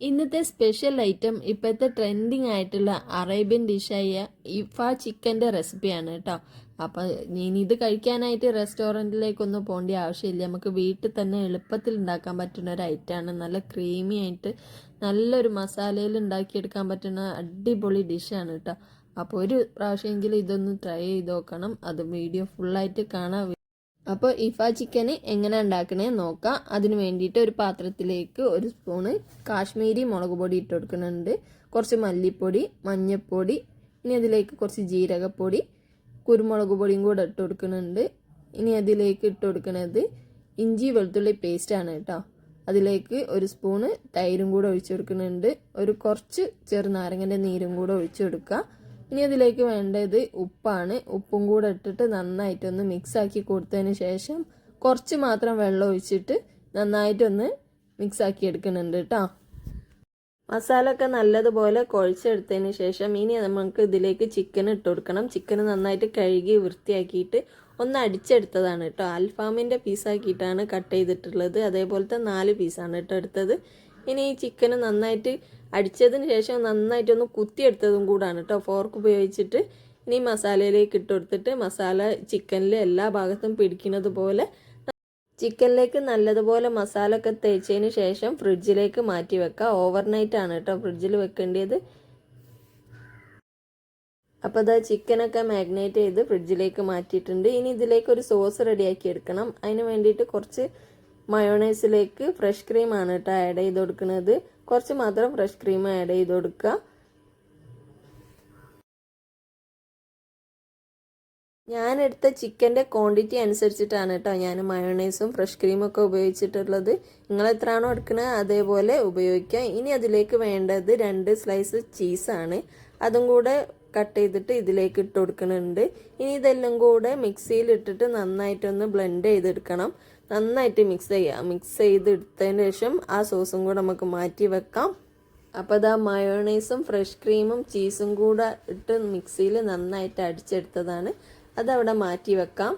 ഇന്നത്തെ special item ഇപ്പോഴത്തെ trending ആയിട്ടുള്ള അറേബ്യൻ ഡിഷായ ഇഫ ചിക്കന്റെ റെസിപ്പിയാണ് കേട്ടോ. അപ്പോൾ ഇനി ഇത് കഴിക്കാനായിട്ട് റെസ്റ്റോറന്റിലേക്കൊന്നും പോകേണ്ട ആവശ്യമില്ല. നമുക്ക് വീട്ടിൽ തന്നെ എളുപ്പത്തിൽ ഉണ്ടാക്കാൻ പറ്റുന്ന ഒരു ഐറ്റമാണ് നല്ല ക്രീമി ആയിട്ട് നല്ലൊരു മസാലയിൽ ഉണ്ടാക്കിയെടുക്കാൻ പറ്റുന്ന അടിപൊളി ഡിഷാണ് കേട്ടോ. അപ്പോൾ ഒരു പ്രാവശ്യമെങ്കിലും ഇതൊന്ന് ട്രൈ ചെയ്ത് നോക്കണം. അത് വീഡിയോ ഫുള്ളായിട്ട് കാണാൻ അപ്പോൾ ഇഫ ചിക്കൻ എങ്ങനെ ഉണ്ടാക്കണേ നോക്കാം. അതിന് വേണ്ടിയിട്ട് ഒരു പാത്രത്തിലേക്ക് ഒരു സ്പൂണ് കാശ്മീരി മുളക് പൊടി ഇട്ട് കൊടുക്കുന്നുണ്ട്. കുറച്ച് മല്ലിപ്പൊടി മഞ്ഞൾപ്പൊടി ഇനി അതിലേക്ക് കുറച്ച് ജീരകപ്പൊടി കുരുമുളക് പൊടിയും കൂടെ ഇട്ട് കൊടുക്കുന്നുണ്ട്. ഇനി അതിലേക്ക് ഇട്ട് കൊടുക്കുന്നത് ഇഞ്ചി വെളുത്തുള്ളി പേസ്റ്റാണ് കേട്ടോ. അതിലേക്ക് ഒരു സ്പൂണ് തൈരും കൂടെ ഒഴിച്ചു കൊടുക്കുന്നുണ്ട്. ഒരു കുറച്ച് ചെറുനാരങ്ങന്റെ നീരും കൂടെ ഒഴിച്ചു കൊടുക്കുക. ഇനി അതിലേക്ക് വേണ്ടത് ഉപ്പാണ്. ഉപ്പും കൂടെ ഇട്ടിട്ട് നന്നായിട്ടൊന്ന് മിക്സ് ആക്കി കൊടുത്തതിന് ശേഷം കുറച്ച് മാത്രം വെള്ളം ഒഴിച്ചിട്ട് നന്നായിട്ടൊന്ന് മിക്സ് ആക്കി എടുക്കുന്നുണ്ട് കേട്ടോ മസാല ഒക്കെ നല്ലതുപോലെ കുഴച്ചെടുത്തതിന് ശേഷം ഇനി നമുക്ക് ഇതിലേക്ക് ചിക്കൻ ഇട്ട് കൊടുക്കണം. ചിക്കൻ നന്നായിട്ട് കഴുകി വൃത്തിയാക്കിയിട്ട് ഒന്ന് അടിച്ചെടുത്തതാണ് കേട്ടോ അൽഫാമിന്റെ പീസാക്കിയിട്ടാണ് കട്ട് ചെയ്തിട്ടുള്ളത്. അതേപോലത്തെ നാല് പീസാണ് കേട്ടോ എടുത്തത്. ഇനി ഈ ചിക്കൻ നന്നായിട്ട് അടിച്ചതിന് ശേഷം നന്നായിട്ടൊന്ന് കുത്തിയെടുത്തതും കൂടാണ് കേട്ടോ ഫോർക്ക് ഉപയോഗിച്ചിട്ട് ഇനി മസാലയിലേക്ക് ഇട്ട് കൊടുത്തിട്ട് മസാല ചിക്കനിൽ എല്ലാ ഭാഗത്തും പിടിക്കുന്നത് പോലെ ചിക്കനിലേക്ക് നല്ലതുപോലെ മസാല ഒക്കെ തേച്ചതിന് ശേഷം ഫ്രിഡ്ജിലേക്ക് മാറ്റി വെക്കുക ഓവർനൈറ്റ് ആണ് കേട്ടോ ഫ്രിഡ്ജിൽ വെക്കേണ്ടത് അപ്പോൾ അതാ ചിക്കനൊക്കെ മാഗ്നേറ്റ് ചെയ്ത് ഫ്രിഡ്ജിലേക്ക് മാറ്റിയിട്ടുണ്ട്. ഇനി ഇതിലേക്ക് ഒരു സോസ് റെഡിയാക്കി എടുക്കണം. അതിന് വേണ്ടിയിട്ട് കുറച്ച് മയോണൈസിലേക്ക് ഫ്രഷ് ക്രീമാണ് കേട്ടോ ആഡ് ചെയ്ത് കൊടുക്കുന്നത്. കുറച്ച് മാത്രം ഫ്രഷ് ക്രീം ആഡ് ചെയ്ത് കൊടുക്കുക. ഞാൻ എടുത്ത ചിക്കന്റെ ക്വാണ്ടിറ്റി അനുസരിച്ചിട്ടാണ് കേട്ടോ ഞാൻ മയോണൈസും ഫ്രഷ് ക്രീമും ഒക്കെ ഉപയോഗിച്ചിട്ടുള്ളത്. നിങ്ങൾ എത്രയാണോ എടുക്കുന്നത് അതേപോലെ ഉപയോഗിക്കുക. ഇനി അതിലേക്ക് വേണ്ടത് രണ്ട് സ്ലൈസ് ചീസാണ്. അതും കൂടെ കട്ട് ചെയ്തിട്ട് ഇതിലേക്ക് ഇട്ട് കൊടുക്കുന്നുണ്ട്. ഇനി ഇതെല്ലാം കൂടെ മിക്സിയിൽ ഇട്ടിട്ട് നന്നായിട്ടൊന്ന് ബ്ലെൻഡ് ചെയ്തെടുക്കണം. നന്നായിട്ട് മിക്സ് ചെയ്യുക മിക്സ് ചെയ്തെടുത്തതിന് ശേഷം ആ സോസും കൂടെ നമുക്ക് മാറ്റി വെക്കാം. അപ്പോൾ ഇതാ മയോണൈസും ഫ്രഷ് ക്രീമും ചീസും കൂടെ ഇട്ട് മിക്സിയിൽ നന്നായിട്ട് അടിച്ചെടുത്തതാണ്. അതവിടെ മാറ്റി വെക്കാം.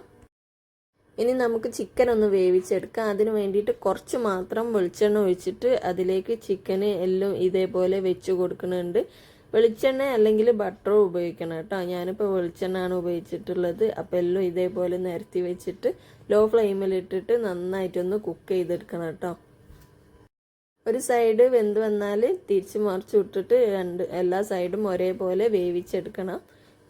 ഇനി നമുക്ക് ചിക്കൻ ഒന്ന് വേവിച്ചെടുക്കാം. അതിന് വേണ്ടിയിട്ട് കുറച്ച് മാത്രം വെളിച്ചെണ്ണ ഒഴിച്ചിട്ട് അതിലേക്ക് ചിക്കന് എല്ലാം ഇതേപോലെ വെച്ച് കൊടുക്കുന്നുണ്ട്. വെളിച്ചെണ്ണ അല്ലെങ്കിൽ ബട്ടറോ ഉപയോഗിക്കണം കേട്ടോ. ഞാനിപ്പോൾ വെളിച്ചെണ്ണയാണ് ഉപയോഗിച്ചിട്ടുള്ളത്. അപ്പോൾ എല്ലാം ഇതേപോലെ നിരത്തി വെച്ചിട്ട് ലോ ഫ്ലെയിമിൽ ഇട്ടിട്ട് നന്നായിട്ടൊന്ന് കുക്ക് ചെയ്തെടുക്കണം കേട്ടോ. ഒരു സൈഡ് വെന്ത് വന്നാൽ തിരിച്ച് മറിച്ച് വിട്ടിട്ട് രണ്ട് എല്ലാ സൈഡും ഒരേപോലെ വേവിച്ചെടുക്കണം.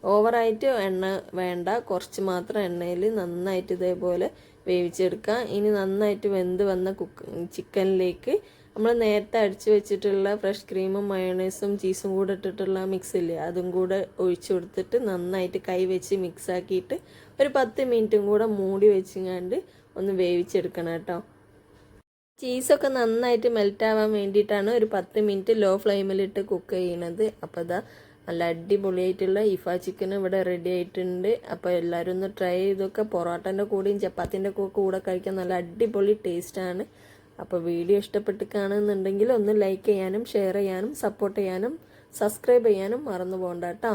ഓവറായിട്ട് എണ്ണ വേണ്ട. കുറച്ച് മാത്രം എണ്ണയിൽ നന്നായിട്ട് ഇതേപോലെ വേവിച്ചെടുക്കാം ഇനി നന്നായിട്ട് വെന്ത് വന്ന കുക്ക് ചിക്കനിലേക്ക് നമ്മൾ നേരത്തെ അടിച്ചു വെച്ചിട്ടുള്ള ഫ്രഷ് ക്രീമും മയോണൈസും ചീസും കൂടെ ഇട്ടിട്ടുള്ള മിക്സ് ഇല്ലേ അതും കൂടെ ഒഴിച്ചു കൊടുത്തിട്ട് നന്നായിട്ട് കൈ വെച്ച് മിക്സ് ആക്കിയിട്ട് ഒരു പത്ത് മിനിറ്റും കൂടെ മൂടി വെച്ചിങ്ങാണ്ട് ഒന്ന് വേവിച്ചെടുക്കണം കേട്ടോ. ചീസൊക്കെ നന്നായിട്ട് മെൽറ്റാവാൻ വേണ്ടിയിട്ടാണ് ഒരു പത്ത് മിനിറ്റ് ലോ ഫ്ലെയിമിലിട്ട് കുക്ക് ചെയ്യണത്. അപ്പോൾ അതാ നല്ല അടിപൊളിയായിട്ടുള്ള ഇഫ ചിക്കൻ ഇവിടെ റെഡി ആയിട്ടുണ്ട്. അപ്പോൾ എല്ലാവരും ഒന്ന് ട്രൈ ചെയ്തൊക്കെ പൊറോട്ടന്റെ കൂടെയും ചപ്പാത്തിന്റെ കൂടെ കഴിക്കാൻ നല്ല അടിപൊളി ടേസ്റ്റാണ് അപ്പോൾ വീഡിയോ ഇഷ്ടപ്പെട്ട് കാണുന്നുണ്ടെങ്കിൽ ഒന്ന് ലൈക്ക് ചെയ്യാനും ഷെയർ ചെയ്യാനും സപ്പോർട്ട് ചെയ്യാനും സബ്സ്ക്രൈബ് ചെയ്യാനും മറന്നു പോകണ്ട കേട്ടോ.